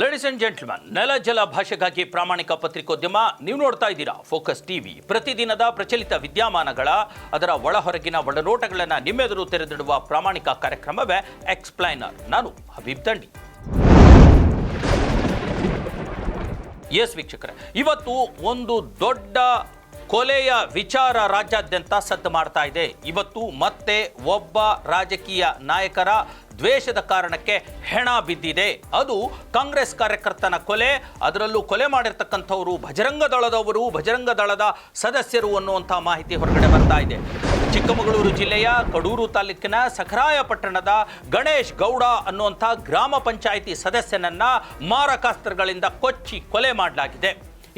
Ladies and gentleman ನೆಲ ಜಲ ಭಾಷೆಗಾಗಿ ಪ್ರಾಮಾಣಿಕ ಪತ್ರಿಕೋದ್ಯಮ, ನೀವು ನೋಡ್ತಾ ಇದ್ದೀರಾ ಫೋಕಸ್ ಟಿವಿ ಪ್ರತಿದಿನದ ಪ್ರಚಲಿತ ವಿದ್ಯಮಾನಗಳ, ಅದರ ಒಳಹೊರಗಿನ ಒಳನೋಟಗಳನ್ನು ನಿಮ್ಮೆದುರು ತೆರೆದಿಡುವ ಪ್ರಾಮಾಣಿಕ ಕಾರ್ಯಕ್ರಮವೇ ಎಕ್ಸ್ಪ್ಲೈನರ್ ನಾನು ಹಬೀಬ್ ದಂಡಿ ಎಸ್ ವೀಕ್ಷಕರೇ, ಇವತ್ತು ಒಂದು ದೊಡ್ಡ ಕೊಲೆಯ ವಿಚಾರ ರಾಜ್ಯಾದ್ಯಂತ ಸದ್ದು ಮಾಡ್ತಾ ಇದೆ. ಇವತ್ತು ಮತ್ತೆ ಒಬ್ಬ ರಾಜಕೀಯ ನಾಯಕರ ದ್ವೇಷದ ಕಾರಣಕ್ಕೆ ಹೆಣ ಬಿದ್ದಿದೆ. ಅದು ಕಾಂಗ್ರೆಸ್ ಕಾರ್ಯಕರ್ತನ ಕೊಲೆ. ಅದರಲ್ಲೂ ಕೊಲೆ ಮಾಡಿರ್ತಕ್ಕಂಥವರು ಭಜರಂಗ ದಳದವರು ಭಜರಂಗ ದಳದ ಸದಸ್ಯರು ಅನ್ನುವಂಥ ಮಾಹಿತಿ ಹೊರಗಡೆ ಬರ್ತಾ ಇದೆ. ಚಿಕ್ಕಮಗಳೂರು ಜಿಲ್ಲೆಯ ಕಡೂರು ತಾಲೂಕಿನ ಸಖರಾಯ ಪಟ್ಟಣದ ಗಣೇಶ್ ಗೌಡ ಅನ್ನುವಂಥ ಗ್ರಾಮ ಪಂಚಾಯಿತಿ ಸದಸ್ಯನನ್ನ ಮಾರಕಾಸ್ತ್ರಗಳಿಂದ ಕೊಚ್ಚಿ ಕೊಲೆ ಮಾಡಲಾಗಿದೆ.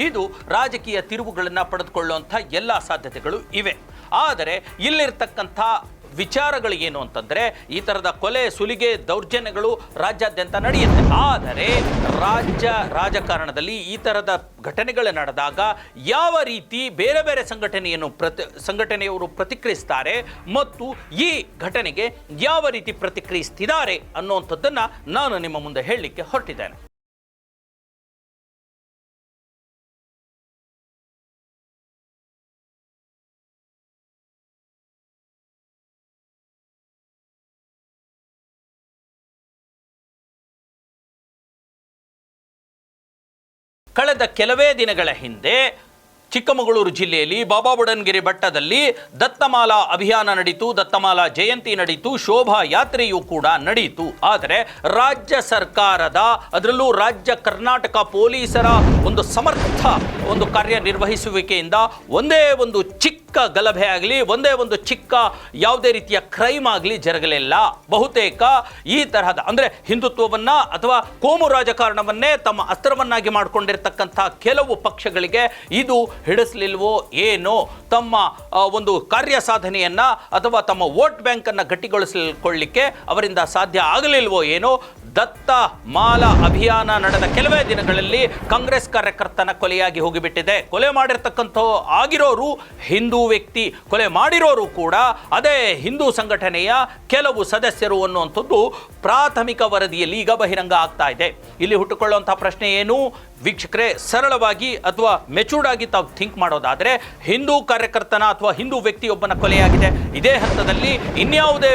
ಇದು ರಾಜಕೀಯ ತಿರುವುಗಳನ್ನು ಪಡೆದುಕೊಳ್ಳುವಂಥ ಎಲ್ಲ ಸಾಧ್ಯತೆಗಳು ಇವೆ. ಆದರೆ ಇಲ್ಲಿರ್ತಕ್ಕಂಥ ವಿಚಾರಗಳು ಏನು ಅಂತಂದ್ರೆ ಈ ಥರದ ಕೊಲೆ, ಸುಲಿಗೆ, ದೌರ್ಜನ್ಯಗಳು ರಾಜ್ಯಾದ್ಯಂತ ನಡೆಯುತ್ತೆ. ಆದರೆ ರಾಜ್ಯ ರಾಜಕಾರಣದಲ್ಲಿ ಈ ಥರದ ಘಟನೆಗಳು ನಡೆದಾಗ ಯಾವ ರೀತಿ ಬೇರೆ ಬೇರೆ ಸಂಘಟನೆಯನ್ನು ಪ್ರತಿ, ಸಂಘಟನೆಯವರು ಪ್ರತಿಕ್ರಿಯಿಸ್ತಾರೆ ಮತ್ತು ಈ ಘಟನೆಗೆ ಯಾವ ರೀತಿ ಪ್ರತಿಕ್ರಿಯಿಸ್ತಿದ್ದಾರೆ ಅನ್ನುವಂಥದ್ದನ್ನು ನಾನು ನಿಮ್ಮ ಮುಂದೆ ಹೇಳಲಿಕ್ಕೆ ಹೊರಟಿದ್ದೇನೆ. ಕಳೆದ ಕೆಲವೇ ದಿನಗಳ ಹಿಂದೆ ಚಿಕ್ಕಮಗಳೂರು ಜಿಲ್ಲೆಯಲ್ಲಿ ಬಾಬಾ ಬುಡನ್ಗಿರಿ ಬೆಟ್ಟದಲ್ಲಿ ದತ್ತಮಾಲಾ ಅಭಿಯಾನ ನಡೀತು, ದತ್ತಮಾಲಾ ಜಯಂತಿ ನಡೀತು, ಶೋಭಾ ಯಾತ್ರೆಯೂ ಕೂಡ ನಡೆಯಿತು ಆದರೆ ರಾಜ್ಯ ಸರ್ಕಾರದ, ಅದರಲ್ಲೂ ರಾಜ್ಯ ಕರ್ನಾಟಕ ಪೊಲೀಸರ ಒಂದು ಸಮರ್ಥ ಒಂದು ಕಾರ್ಯನಿರ್ವಹಿಸುವಿಕೆಯಿಂದ ಒಂದೇ ಒಂದು ಚಿಕ್ಕ ಗಲಭೆ ಆಗಲಿ, ಒಂದೇ ಒಂದು ಚಿಕ್ಕ ಯಾವುದೇ ರೀತಿಯ ಕ್ರೈಮ್ ಆಗಲಿ ಜರಗಲಿಲ್ಲ ಬಹುತೇಕ ಈ ತರಹದ, ಅಂದರೆ ಹಿಂದುತ್ವವನ್ನ ಅಥವಾ ಕೋಮು ರಾಜಕಾರಣವನ್ನೇ ತಮ್ಮ ಅಸ್ತ್ರವನ್ನಾಗಿ ಮಾಡಿಕೊಂಡಿರ್ತಕ್ಕಂಥ ಕೆಲವು ಪಕ್ಷಗಳಿಗೆ ಇದು ಹಿಡಿಸಲಿಲ್ವೋ ಏನೋ ತಮ್ಮ ಒಂದು ಕಾರ್ಯ ಸಾಧನೆಯನ್ನು ಅಥವಾ ತಮ್ಮ ವೋಟ್ ಬ್ಯಾಂಕನ್ನು ಗಟ್ಟಿಗೊಳಿಸಿಕೊಳ್ಳಿಕ್ಕೆ ಅವರಿಂದ ಸಾಧ್ಯ ಆಗಲಿಲ್ವೋ ಏನೋ ದತ್ತ ಮಾಲ ಅಭಿಯಾನ ನಡೆದ ಕೆಲವೇ ದಿನಗಳಲ್ಲಿ ಕಾಂಗ್ರೆಸ್ ಕಾರ್ಯಕರ್ತನ ಕೊಲೆಯಾಗಿ ಹೋಗಿಬಿಟ್ಟಿದೆ. ಕೊಲೆ ಮಾಡಿರ್ತಕ್ಕಂಥ ಆಗಿರೋರು ಹಿಂದೂ ವ್ಯಕ್ತಿ ಕೊಲೆ ಮಾಡಿರೋರು ಕೂಡ ಅದೇ ಹಿಂದೂ ಸಂಘಟನೆಯ ಕೆಲವು ಸದಸ್ಯರು ಅನ್ನುವಂಥದ್ದು ಪ್ರಾಥಮಿಕ ವರದಿಯಲ್ಲಿ ಈಗ ಬಹಿರಂಗ ಆಗ್ತಾ ಇದೆ. ಇಲ್ಲಿ ಹುಟ್ಟುಕೊಳ್ಳುವಂಥ ಪ್ರಶ್ನೆ ಏನು? ವೀಕ್ಷಕರೇ, ಸರಳವಾಗಿ ಅಥವಾ ಮೆಚೂರ್ಡ್ ಆಗಿ ತಾವು ಥಿಂಕ್ ಮಾಡೋದಾದರೆ, ಹಿಂದೂ ಕಾರ್ಯಕರ್ತನ ಅಥವಾ ಹಿಂದೂ ವ್ಯಕ್ತಿಯೊಬ್ಬನ ಕೊಲೆಯಾಗಿದೆ. ಇದೇ ಹಂತದಲ್ಲಿ ಇನ್ಯಾವುದೇ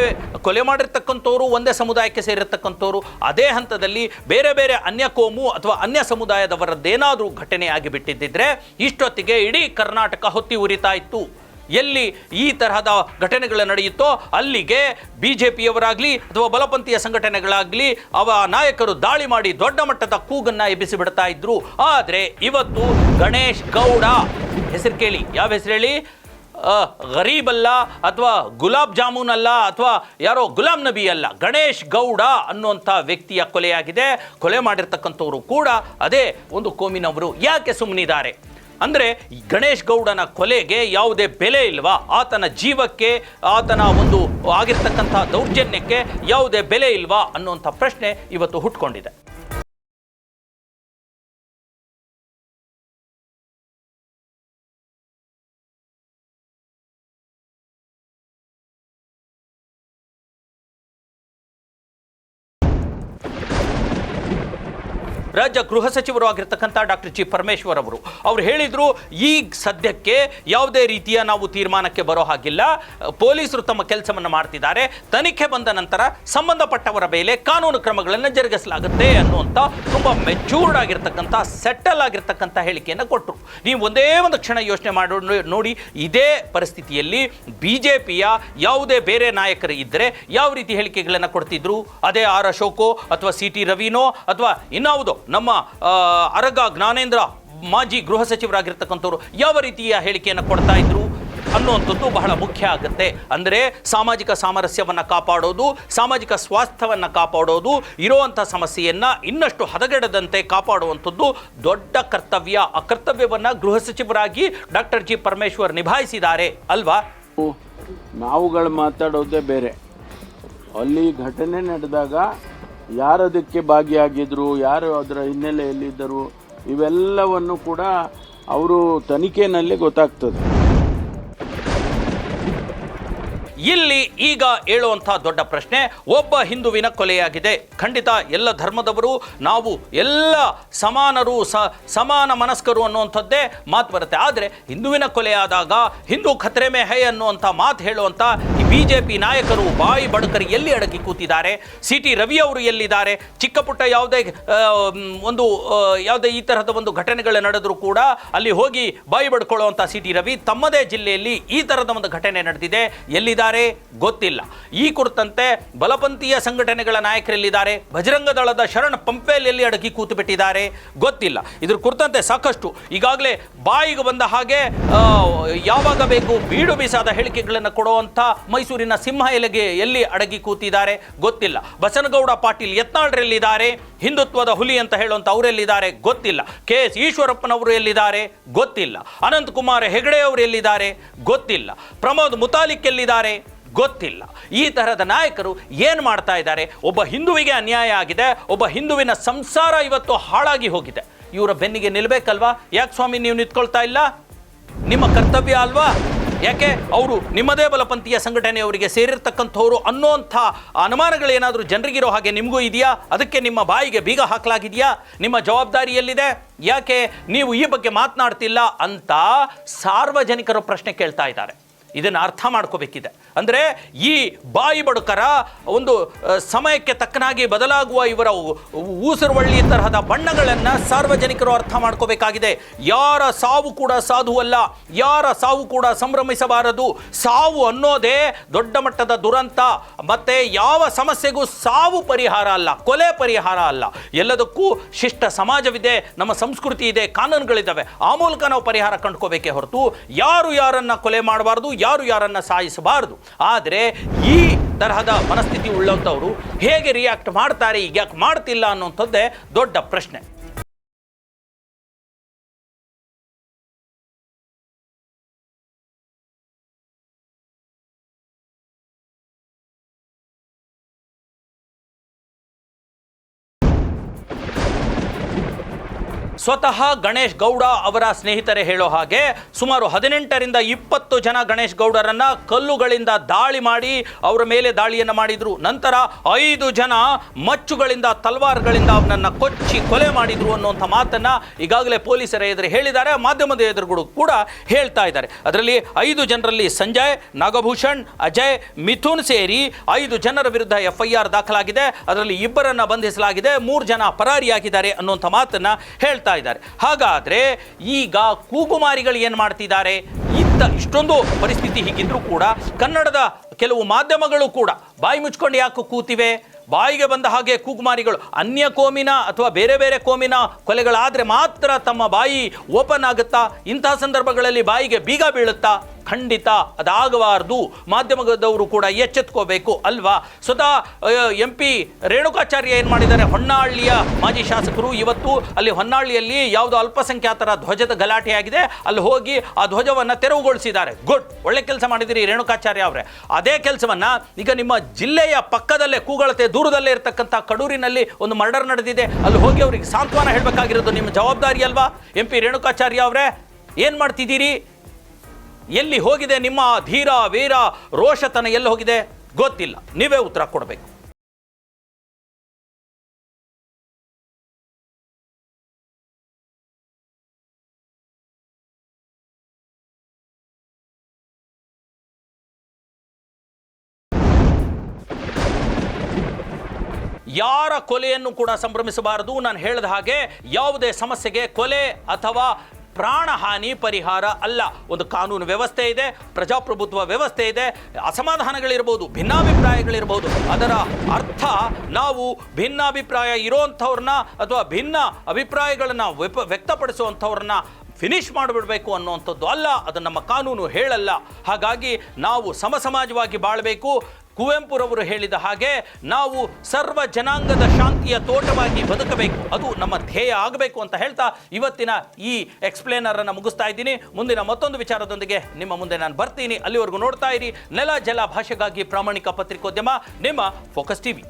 ಕೊಲೆ ಮಾಡಿರ್ತಕ್ಕಂಥವ್ರು, ಒಂದೇ ಸಮುದಾಯಕ್ಕೆ ಸೇರಿರ್ತಕ್ಕಂಥವ್ರು, ಅದೇ ಹಂತದಲ್ಲಿ ಬೇರೆ ಬೇರೆ ಅನ್ಯ ಕೋಮು ಅಥವಾ ಅನ್ಯ ಸಮುದಾಯದವರದ್ದೇನಾದರೂ ಘಟನೆಯಾಗಿ ಆಗಿಬಿಟ್ಟಿದ್ದಿದ್ರೆ, ಇಷ್ಟೊತ್ತಿಗೆ ಇಡೀ ಕರ್ನಾಟಕ ಹೊತ್ತಿ ಉರಿತಾ ಇತ್ತು. ಎಲ್ಲಿ ಈ ತರಹದ ಘಟನೆಗಳು ನಡೆಯುತ್ತೋ ಅಲ್ಲಿಗೆ ಬಿ ಜೆ ಪಿಯವರಾಗಲಿ ಅಥವಾ ಬಲಪಂಥೀಯ ಸಂಘಟನೆಗಳಾಗಲಿ ಅವ ನಾಯಕರು ದಾಳಿ ಮಾಡಿ ದೊಡ್ಡ ಮಟ್ಟದ ಕೂಗನ್ನು ಎಬ್ಬಿಸಿ ಬಿಡ್ತಾ ಇದ್ರು. ಆದರೆ ಇವತ್ತು ಗಣೇಶ್ ಗೌಡ, ಹೆಸರು ಕೇಳಿ, ಯಾವ ಹೆಸರು ಹೇಳಿ? ಗರೀಬ್ ಅಲ್ಲ ಅಥವಾ ಗುಲಾಬ್ ಜಾಮೂನ್ ಅಲ್ಲ ಅಥವಾ ಯಾರೋ ಗುಲಾಂ ನಬಿ ಅಲ್ಲ, ಗಣೇಶ್ ಗೌಡ ಅನ್ನುವಂಥ ವ್ಯಕ್ತಿಯ ಕೊಲೆಯಾಗಿದೆ. ಕೊಲೆ ಮಾಡಿರ್ತಕ್ಕಂಥವರು ಕೂಡ ಅದೇ ಒಂದು ಕೋಮಿನವರು. ಯಾಕೆ ಸುಮ್ಮನಿದ್ದಾರೆ ಅಂದರೆ ಗಣೇಶ್ ಗೌಡನ ಕೊಲೆಗೆ ಯಾವುದೇ ಬೆಲೆ ಇಲ್ವಾ? ಆತನ ಜೀವಕ್ಕೆ, ಆತನ ಒಂದು ಆಗಿರ್ತಕ್ಕಂಥ ದೌರ್ಜನ್ಯಕ್ಕೆ ಯಾವುದೇ ಬೆಲೆ ಇಲ್ವಾ ಅನ್ನುವಂಥ ಪ್ರಶ್ನೆ ಇವತ್ತು ಹುಟ್ಕೊಂಡಿದೆ. ರಾಜ್ಯ ಗೃಹ ಸಚಿವರು ಆಗಿರ್ತಕ್ಕಂಥ ಡಾಕ್ಟರ್ ಜಿ ಪರಮೇಶ್ವರ್ ಅವರು. ಅವ್ರು ಹೇಳಿದ್ರು, ಈಗ ಸದ್ಯಕ್ಕೆ ಯಾವುದೇ ರೀತಿಯ ನಾವು ತೀರ್ಮಾನಕ್ಕೆ ಬರೋ ಹಾಗಿಲ್ಲ. ಪೊಲೀಸರು ತಮ್ಮ ಕೆಲಸವನ್ನು ಮಾಡ್ತಿದ್ದಾರೆ. ತನಿಖೆ ಬಂದ ನಂತರ ಸಂಬಂಧಪಟ್ಟವರ ಮೇಲೆ ಕಾನೂನು ಕ್ರಮಗಳನ್ನು ಜರುಗಿಸಲಾಗುತ್ತೆ ಅನ್ನುವಂಥ ತುಂಬ ಮೆಚೂರ್ಡ್ ಆಗಿರ್ತಕ್ಕಂಥ ಸೆಟಲ್ ಆಗಿರ್ತಕ್ಕಂಥ ಹೇಳಿಕೆಯನ್ನು ಕೊಟ್ಟರು ನೀವು ಒಂದೇ ಒಂದು ಕ್ಷಣ ಯೋಚನೆ ಮಾಡೋ, ನೋಡಿ, ಇದೇ ಪರಿಸ್ಥಿತಿಯಲ್ಲಿ ಬಿ ಜೆ ಪಿಯ ಯಾವುದೇ ಬೇರೆ ನಾಯಕರು ಇದ್ದರೆ ಯಾವ ರೀತಿ ಹೇಳಿಕೆಗಳನ್ನು ಕೊಡ್ತಿದ್ರು? ಅದೇ ಆರ್ ಅಶೋಕೋ ಅಥವಾ ಸಿ ಟಿ ರವಿನೋ ಅಥವಾ ಇನ್ಯಾವುದೋ ನಮ್ಮ ಅರಗ ಜ್ಞಾನೇಂದ್ರ ಮಾಜಿ ಗೃಹ ಸಚಿವರಾಗಿರ್ತಕ್ಕಂಥವ್ರು ಯಾವ ರೀತಿಯ ಹೇಳಿಕೆಯನ್ನು ಕೊಡ್ತಾ ಇದ್ರು ಅನ್ನುವಂಥದ್ದು ಬಹಳ ಮುಖ್ಯ ಆಗುತ್ತೆ. ಅಂದರೆ ಸಾಮಾಜಿಕ ಸಾಮರಸ್ಯವನ್ನು ಕಾಪಾಡೋದು, ಸಾಮಾಜಿಕ ಸ್ವಾಸ್ಥ್ಯವನ್ನು ಕಾಪಾಡೋದು, ಇರುವಂಥ ಸಮಸ್ಯೆಯನ್ನು ಇನ್ನಷ್ಟು ಹದಗೆಡದಂತೆ ಕಾಪಾಡುವಂಥದ್ದು ದೊಡ್ಡ ಕರ್ತವ್ಯ. ಆ ಕರ್ತವ್ಯವನ್ನು ಗೃಹ ಸಚಿವರಾಗಿ ಡಾಕ್ಟರ್ ಜಿ ಪರಮೇಶ್ವರ್ ನಿಭಾಯಿಸಿದ್ದಾರೆ ಅಲ್ವಾ? ನಾವುಗಳು ಮಾತಾಡೋದೇ ಬೇರೆ. ಅಲ್ಲಿ ಘಟನೆ ನಡೆದಾಗ ಯಾರು ಅದಕ್ಕೆ ಭಾಗಿಯಾಗಿದ್ರು ಯಾರು ಅದರ ಹಿನ್ನೆಲೆಯಲ್ಲಿದ್ದರು ಇವೆಲ್ಲವನ್ನು ಕೂಡ ಅವರು ತನಿಖೆಯಲ್ಲಿ ಗೊತ್ತಾಗ್ತದೆ. ಇಲ್ಲಿ ಈಗ ಹೇಳುವಂಥ ದೊಡ್ಡ ಪ್ರಶ್ನೆ, ಒಬ್ಬ ಹಿಂದುವಿನ ಕೊಲೆಯಾಗಿದೆ. ಖಂಡಿತ ಎಲ್ಲ ಧರ್ಮದವರು, ನಾವು ಎಲ್ಲ ಸಮಾನರು ಸಮಾನ ಮನಸ್ಕರು ಅನ್ನುವಂಥದ್ದೇ ಮಾತು ಬರುತ್ತೆ. ಆದರೆ ಹಿಂದುವಿನ ಕೊಲೆಯಾದಾಗ ಹಿಂದೂ ಖತ್ರೆ ಮೇ ಹೈ ಅನ್ನುವಂಥ ಮಾತು ಹೇಳುವಂಥ ಈ ಬಿ ಜೆ ಪಿ ನಾಯಕರು ಬಾಯಿ ಬಡಕರಿ ಎಲ್ಲಿ ಅಡಗಿ ಕೂತಿದ್ದಾರೆ? ಸಿ ಟಿ ರವಿ ಅವರು ಎಲ್ಲಿದ್ದಾರೆ? ಚಿಕ್ಕ ಪುಟ್ಟ ಯಾವುದೇ ಒಂದು ಯಾವುದೇ ಈ ತರಹದ ಒಂದು ಘಟನೆಗಳು ನಡೆದರೂ ಕೂಡ ಅಲ್ಲಿ ಹೋಗಿ ಬಾಯಿ ಬಡ್ಕೊಳ್ಳುವಂಥ ಸಿ ಟಿ ರವಿ ತಮ್ಮದೇ ಜಿಲ್ಲೆಯಲ್ಲಿ ಈ ತರಹದ ಒಂದು ಘಟನೆ ನಡೆದಿದೆ. ಎಲ್ಲಿದ್ದಾರೆ? ಗೊತ್ತಿಲ್ಲ. ಈ ಕುರಿತಂತೆ ಬಲಪಂಥೀಯ ಸಂಘಟನೆಗಳ ನಾಯಕರಲ್ಲಿದ್ದಾರೆ? ಬಜರಂಗ ದಳದ ಶರಣ ಪಂಪೆಯಲ್ಲಿ ಅಡಗಿ ಕೂತು ಬಿಟ್ಟಿದ್ದಾರೆ ಗೊತ್ತಿಲ್ಲ. ಇದ್ರ ಕುರಿತಂತೆ ಸಾಕಷ್ಟು ಈಗಾಗಲೇ ಬಾಯಿಗೆ ಬಂದ ಹಾಗೆ ಯಾವಾಗ ಬೇಕು ಬೀಡು ಬೀಸಾದ ಹೇಳಿಕೆಗಳನ್ನು ಕೊಡುವಂಥ ಮೈಸೂರಿನ ಸಿಂಹ ಎಲೆಗೆ ಎಲ್ಲಿ ಅಡಗಿ ಕೂತಿದ್ದಾರೆ? ಗೊತ್ತಿಲ್ಲ. ಬಸನಗೌಡ ಪಾಟೀಲ್ ಯತ್ನಾಳ್ರೆಲ್ಲಿದ್ದಾರೆ. ಹಿಂದುತ್ವದ ಹುಲಿ ಅಂತ ಹೇಳುವಂಥ ಅವರೆಲ್ಲಿದ್ದಾರೆ? ಗೊತ್ತಿಲ್ಲ. ಕೆ ಎಸ್ ಈಶ್ವರಪ್ಪನವರು ಎಲ್ಲಿದ್ದಾರೆ? ಗೊತ್ತಿಲ್ಲ. ಅನಂತಕುಮಾರ್ ಹೆಗಡೆ ಅವರು ಎಲ್ಲಿದ್ದಾರೆ? ಗೊತ್ತಿಲ್ಲ. ಪ್ರಮೋದ್ ಮುತಾಲಿಕ್ ಎಲ್ಲಿದ್ದಾರೆ? ಗೊತ್ತಿಲ್ಲ. ಈ ತರಹದ ನಾಯಕರು ಏನು ಮಾಡ್ತಾ ಇದ್ದಾರೆ? ಒಬ್ಬ ಹಿಂದುವಿಗೆ ಅನ್ಯಾಯ ಆಗಿದೆ, ಒಬ್ಬ ಹಿಂದುವಿನ ಸಂಸಾರ ಇವತ್ತು ಹಾಳಾಗಿ ಹೋಗಿದೆ. ಇವರ ಬೆನ್ನಿಗೆ ನಿಲ್ಲಬೇಕಲ್ವಾ ಯಾಕೆ ಸ್ವಾಮಿ ನೀವು ನಿಂತ್ಕೊಳ್ತಾ ಇಲ್ಲ? ನಿಮ್ಮ ಕರ್ತವ್ಯ ಅಲ್ವಾ? ಯಾಕೆ? ಅವರು ನಿಮ್ಮದೇ ಬಲಪಂಥೀಯ ಸಂಘಟನೆಯವರಿಗೆ ಸೇರಿರ್ತಕ್ಕಂಥವ್ರು ಅನ್ನೋಂಥ ಅನುಮಾನಗಳೇನಾದರೂ ಜನರಿಗಿರೋ ಹಾಗೆ ನಿಮಗೂ ಇದೆಯಾ? ಅದಕ್ಕೆ ನಿಮ್ಮ ಬಾಯಿಗೆ ಬೀಗ ಹಾಕಲಾಗಿದೆಯಾ? ನಿಮ್ಮ ಜವಾಬ್ದಾರಿ ಎಲ್ಲಿದೆ ಯಾಕೆ? ನೀವು ಈ ಬಗ್ಗೆ ಮಾತನಾಡ್ತಿಲ್ಲ ಅಂತ ಸಾರ್ವಜನಿಕರು ಪ್ರಶ್ನೆ ಕೇಳ್ತಾ ಇದ್ದಾರೆ. ಇದನ್ನು ಅರ್ಥ ಮಾಡ್ಕೋಬೇಕಿದೆ. ಅಂದರೆ ಈ ಬಾಯಿ ಬಡುಕರ ಒಂದು ಸಮಯಕ್ಕೆ ತಕ್ಕನಾಗಿ ಬದಲಾಗುವ ಇವರ ಊಸರುವಳ್ಳಿ ತರಹದ ಬಣ್ಣಗಳನ್ನು ಸಾರ್ವಜನಿಕರು ಅರ್ಥ ಮಾಡ್ಕೋಬೇಕಾಗಿದೆ. ಯಾರ ಸಾವು ಕೂಡ ಸಾಧುವಲ್ಲ ಯಾರ ಸಾವು ಕೂಡ ಸಂಭ್ರಮಿಸಬಾರದು, ಸಾವು ಅನ್ನೋದೇ ದೊಡ್ಡ ಮಟ್ಟದ ದುರಂತ. ಮತ್ತು ಯಾವ ಸಮಸ್ಯೆಗೂ ಸಾವು ಪರಿಹಾರ ಅಲ್ಲ, ಕೊಲೆ ಪರಿಹಾರ ಅಲ್ಲ. ಎಲ್ಲದಕ್ಕೂ ಶಿಷ್ಟ ಸಮಾಜವಿದೆ, ನಮ್ಮ ಸಂಸ್ಕೃತಿ ಇದೆ ಕಾನೂನುಗಳಿದ್ದಾವೆ ಆ ಮೂಲಕ ನಾವು ಪರಿಹಾರ ಕಂಡುಕೋಬೇಕೇ ಹೊರತು ಯಾರು ಯಾರನ್ನು ಕೊಲೆ ಮಾಡಬಾರ್ದು ಯಾರು ಯಾರನ್ನು ಸಾಯಿಸಬಾರದು. ಆದರೆ ಈ ತರಹದ ಮನಸ್ಥಿತಿ ಉಳ್ಳಂಥವ್ರು ಹೇಗೆ ರಿಯಾಕ್ಟ್ ಮಾಡ್ತಾರೆ, ಈಗ ಯಾಕೆ ಮಾಡ್ತಿಲ್ಲ ಅನ್ನೋಂಥದ್ದೇ ದೊಡ್ಡ ಪ್ರಶ್ನೆ. ಸ್ವತಃ ಗಣೇಶ್ ಗೌಡ ಅವರ ಸ್ನೇಹಿತರೇ ಹೇಳೋ ಹಾಗೆ ಸುಮಾರು ಹದಿನೆಂಟರಿಂದ ಇಪ್ಪತ್ತು ಜನ ಗಣೇಶ್ ಗೌಡರನ್ನ ಕಲ್ಲುಗಳಿಂದ ದಾಳಿ ಮಾಡಿ ಅವರ ಮೇಲೆ ದಾಳಿಯನ್ನು ಮಾಡಿದ್ರು. ನಂತರ ಐದು ಜನ ಮಚ್ಚುಗಳಿಂದ, ತಲ್ವಾರ್ಗಳಿಂದ ಅವನನ್ನ ಕೊಚ್ಚಿ ಕೊಲೆ ಮಾಡಿದ್ರು ಅನ್ನುವಂಥ ಮಾತನ್ನ ಈಗಾಗಲೇ ಪೊಲೀಸರ ಎದುರು ಹೇಳಿದ್ದಾರೆ. ಮಾಧ್ಯಮದ ಎದುರುಗಳು ಕೂಡ ಹೇಳ್ತಾ ಇದ್ದಾರೆ. ಅದರಲ್ಲಿ ಐದು ಜನರಲ್ಲಿ ಸಂಜಯ್, ನಾಗಭೂಷಣ್, ಅಜಯ್, ಮಿಥುನ್ ಸೇರಿ ಐದು ಜನರ ವಿರುದ್ಧ ಎಫ್ಐಆರ್ ದಾಖಲಾಗಿದೆ. ಅದರಲ್ಲಿ ಇಬ್ಬರನ್ನ ಬಂಧಿಸಲಾಗಿದೆ. ಮೂರು ಜನ ಪರಾರಿಯಾಗಿದ್ದಾರೆ ಅನ್ನುವಂಥ ಮಾತನ್ನ ಹೇಳ್ತಾ ಇದ್ದಾರೆ. ಹಾಗಾದರೆ ಈಗ ಕೂಗುಮಾರಿಗಳು ಏನು ಮಾಡ್ತಿದ್ದಾರೆ? ಇಂಥ ಇಷ್ಟೊಂದು ಪರಿಸ್ಥಿತಿ ಹೀಗಿದ್ರೂ ಕೂಡ ಕನ್ನಡದ ಕೆಲವು ಮಾಧ್ಯಮಗಳು ಕೂಡ ಬಾಯಿ ಮುಚ್ಕೊಂಡು ಯಾಕೆ ಕೂತಿವೆ? ಬಾಯಿಗೆ ಬಂದ ಹಾಗೆ ಕೂಗುಮಾರಿಗಳು ಅನ್ಯ ಕೋಮಿನ ಅಥವಾ ಬೇರೆ ಬೇರೆ ಕೋಮಿನ ಕೊಲೆಗಳಾದರೆ ಮಾತ್ರ ತಮ್ಮ ಬಾಯಿ ಓಪನ್ ಆಗುತ್ತಾ? ಇಂತಹ ಸಂದರ್ಭಗಳಲ್ಲಿ ಬಾಯಿಗೆ ಬೀಗ ಬೀಳುತ್ತಾ? ಖಂಡಿತ ಅದಾಗಬಾರ್ದು. ಮಾಧ್ಯಮದವರು ಕೂಡ ಎಚ್ಚೆತ್ಕೋಬೇಕು ಅಲ್ವಾ? ಸ್ವತಃ ಎಂ ಪಿ ರೇಣುಕಾಚಾರ್ಯ ಏನು ಮಾಡಿದ್ದಾರೆ? ಹೊನ್ನಾಳಿಯ ಮಾಜಿ ಶಾಸಕರು ಇವತ್ತು ಅಲ್ಲಿ ಹೊನ್ನಾಳಿಯಲ್ಲಿ ಯಾವುದೋ ಅಲ್ಪಸಂಖ್ಯಾತರ ಧ್ವಜದ ಗಲಾಟೆಯಾಗಿದೆ. ಅಲ್ಲಿ ಹೋಗಿ ಆ ಧ್ವಜವನ್ನು ತೆರವುಗೊಳಿಸಿದ್ದಾರೆ. ಗುಡ್. ಒಳ್ಳೆ ಕೆಲಸ ಮಾಡಿದಿರಿ ರೇಣುಕಾಚಾರ್ಯ ಅವರೇ. ಅದೇ ಕೆಲಸವನ್ನು ಈಗ ನಿಮ್ಮ ಜಿಲ್ಲೆಯ ಪಕ್ಕದಲ್ಲೇ, ಕೂಗಳತೆ ದೂರದಲ್ಲೇ ಇರತಕ್ಕಂಥ ಕಡೂರಿನಲ್ಲಿ ಒಂದು ಮರ್ಡರ್ ನಡೆದಿದೆ. ಅಲ್ಲಿ ಹೋಗಿ ಅವರಿಗೆ ಸಾಂತ್ವನ ಹೇಳಬೇಕಾಗಿರೋದು ನಿಮ್ಮ ಜವಾಬ್ದಾರಿ ಅಲ್ವಾ? ಎಂ ಪಿ ರೇಣುಕಾಚಾರ್ಯ ಅವರೇ, ಏನು ಮಾಡ್ತಿದ್ದೀರಿ? ಎಲ್ಲಿ ಹೋಗಿದೆ ನಿಮ್ಮ ಧೀರ, ವೀರ, ರೋಷತನ ಎಲ್ಲಿ ಹೋಗಿದೆ? ಗೊತ್ತಿಲ್ಲ. ನೀವೇ ಉತ್ತರ ಕೊಡಬೇಕು. ಯಾರ ಕೊಲೆಯನ್ನು ಕೂಡ ಸಂಭ್ರಮಿಸಬಾರದು. ನಾನು ಹೇಳಿದ ಹಾಗೆ ಯಾವುದೇ ಸಮಸ್ಯೆಗೆ ಕೊಲೆ ಅಥವಾ ಪ್ರಾಣಹಾನಿ ಪರಿಹಾರ ಅಲ್ಲ. ಒಂದು ಕಾನೂನು ವ್ಯವಸ್ಥೆ ಇದೆ, ಪ್ರಜಾಪ್ರಭುತ್ವ ವ್ಯವಸ್ಥೆ ಇದೆ, ಅಸಮಾಧಾನಗಳಿರ್ಬೋದು, ಭಿನ್ನಾಭಿಪ್ರಾಯಗಳಿರ್ಬೋದು. ಅದರ ಅರ್ಥ ನಾವು ಭಿನ್ನಾಭಿಪ್ರಾಯ ಇರೋಂಥವ್ರನ್ನ ಅಥವಾ ಭಿನ್ನ ಅಭಿಪ್ರಾಯಗಳನ್ನು ವ್ಯಪ, ವ್ಯಕ್ತಪಡಿಸುವಂಥವ್ರನ್ನ ಫಿನಿಶ್ ಮಾಡಿಬಿಡಬೇಕು ಅನ್ನುವಂಥದ್ದು ಅಲ್ಲ. ಅದು ನಮ್ಮ ಕಾನೂನು ಹೇಳಲ್ಲ. ಹಾಗಾಗಿ ನಾವು ಸಮಸಮಾಜವಾಗಿ ಬಾಳಬೇಕು. ಕುವೆಂಪುರವರು ಹೇಳಿದ ಹಾಗೆ ನಾವು ಸರ್ವ ಜನಾಂಗದ ಶಾಂತಿಯ ತೋಟವಾಗಿ ಬದುಕಬೇಕು. ಅದು ನಮ್ಮ ಧ್ಯೇಯ ಆಗಬೇಕು ಅಂತ ಹೇಳ್ತಾ ಇವತ್ತಿನ ಈ ಎಕ್ಸ್ಪ್ಲೇನರ್ ಅನ್ನು ಮುಗಿಸ್ತಾ ಇದ್ದೀನಿ. ಮುಂದಿನ ಮತ್ತೊಂದು ವಿಚಾರದೊಂದಿಗೆ ನಿಮ್ಮ ಮುಂದೆ ನಾನು ಬರ್ತೀನಿ. ಅಲ್ಲಿವರೆಗೂ ನೋಡ್ತಾ ಇರಿ. ನೆಲ, ಜಲ, ಭಾಷೆಗಾಗಿ ಪ್ರಾಮಾಣಿಕ ಪತ್ರಿಕೋದ್ಯಮ, ನಿಮ್ಮ ಫೋಕಸ್ ಟಿವಿ